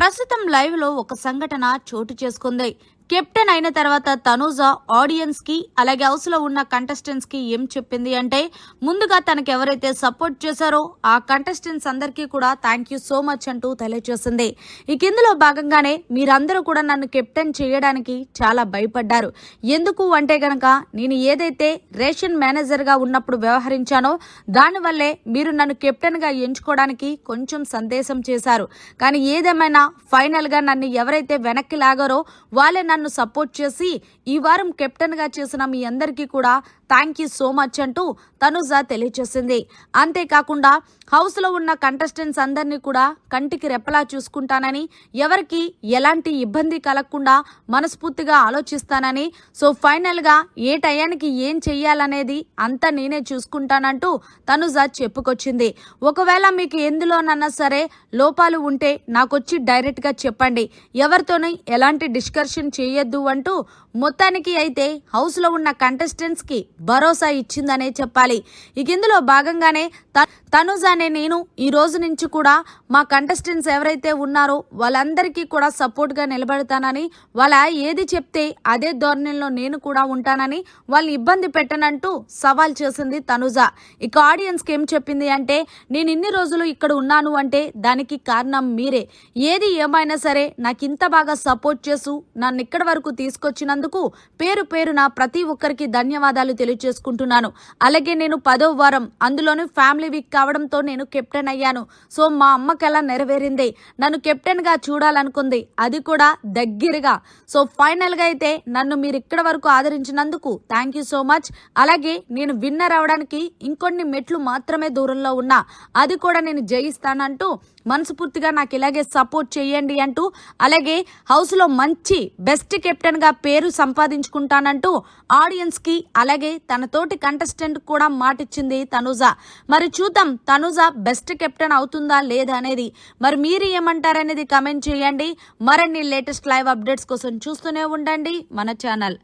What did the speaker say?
ప్రస్తుతం లైవ్లో ఒక సంఘటన చోటు చేసుకుంది. కెప్టెన్ అయిన తర్వాత తనూజ ఆడియన్స్కి అలాగే హౌస్లో ఉన్న కంటెస్టెంట్స్కి ఏం చెప్పింది అంటే ముందుగా తనకు ఎవరైతే సపోర్ట్ చేశారో ఆ కంటెస్టెంట్స్ అందరికీ కూడా థ్యాంక్ యూ సో మచ్ అంటూ తెలియజేసింది. ఇక ఇందులో భాగంగానే మీరందరూ కూడా నన్ను కెప్టెన్ చేయడానికి చాలా భయపడ్డారు. ఎందుకు అంటే గనక నేను ఏదైతే రేషన్ మేనేజర్గా ఉన్నప్పుడు వ్యవహరించానో దానివల్లే మీరు నన్ను కెప్టెన్గా ఎంచుకోవడానికి కొంచెం సందేశం చేశారు. కానీ ఏదేమైనా ఫైనల్గా నన్ను ఎవరైతే వెనక్కి లాగారో వాళ్ళే నన్ను సపోర్ట్ చేసి ఈ వారం కెప్టెన్గా చేసిన మీ అందరికీ కూడా థ్యాంక్ యూ సో మచ్ అంటూ తనుజ తెలియచేసింది. అంతేకాకుండా హౌస్లో ఉన్న కంటెస్టెంట్స్ అందరినీ కూడా కంటికి రెప్పలా చూసుకుంటానని ఎవరికి ఎలాంటి ఇబ్బంది కలగకుండా మనస్ఫూర్తిగా ఆలోచిస్తానని సో ఫైనల్గా ఏ టయానికి ఏం చెయ్యాలనేది అంతా నేనే చూసుకుంటానంటూ తనుజ చెప్పుకొచ్చింది. ఒకవేళ మీకు ఎందులోనన్నా సరే లోపాలు ఉంటే నాకొచ్చి డైరెక్ట్గా చెప్పండి. ఎవరితోనే ఎలాంటి డిస్కషన్ చేయొద్దు అంటూ మొత్తానికి అయితే హౌస్లో ఉన్న కంటెస్టెంట్స్కి భరోసా ఇచ్చిందనే చెప్పాలి. ఇక ఇందులో భాగంగానే త- తనుజ్ అనే నేను ఈ రోజు నుంచి కూడా మా కంటెస్టెంట్స్ ఎవరైతే ఉన్నారో వాళ్ళందరికీ కూడా సపోర్ట్గా నిలబడతానని వాళ్ళ ఏది చెప్తే అదే ధోరణిలో నేను కూడా ఉంటానని వాళ్ళని ఇబ్బంది పెట్టనంటూ సవాల్ చేసింది తనుజ. ఇక ఆడియన్స్కి ఏం చెప్పింది అంటే నేను ఇన్ని రోజులు ఇక్కడ ఉన్నాను అంటే దానికి కారణం మీరే. ఏది ఏమైనా సరే నాకు ఇంత బాగా సపోర్ట్ చేసు నన్ను ఇక్కడి వరకు తీసుకొచ్చినందుకు పేరు పేరున ప్రతి ఒక్కరికి ధన్యవాదాలు తెలియజేసుకుంటున్నాను. అలాగే నేను పదో వారం అందులోనూ ఫ్యామిలీ వీక్ కావడంతో నేను కెప్టెన్ అయ్యాను. సో మా అమ్మకి ఎలా నెరవేరింది. నన్ను కెప్టెన్గా చూడాలనుకుంది. అది కూడా దగ్గరగా. సో ఫైనల్గా అయితే నన్ను మీరు ఇక్కడ వరకు ఆదరించినందుకు థ్యాంక్ యూ సో మచ్. అలాగే నేను విన్నర్ అవడానికి ఇంకొన్ని మెట్లు మాత్రమే దూరంలో ఉన్నా. అది కూడా నేను జయిస్తానంటూ మనస్ఫూర్తిగా నాకు ఇలాగే సపోర్ట్ చేయండి అంటూ అలాగే హౌస్లో మంచి బెస్ట్ కెప్టెన్గా పేరు సంపాదించుకుంటానంటూ ఆడియన్స్కి అలాగే తన తోటి కంటెస్టెంట్ కూడా మాటిచ్చింది తనుజ. మరి చూద్దాం తనుజ బెస్ట్ కెప్టెన్ అవుతుందా లేదా అనేది. మరి మీరు ఏమంటారనేది కమెంట్ చేయండి. మరిన్ని లేటెస్ట్ లైవ్ అప్డేట్స్ కోసం చూస్తూనే ఉండండి మన ఛానల్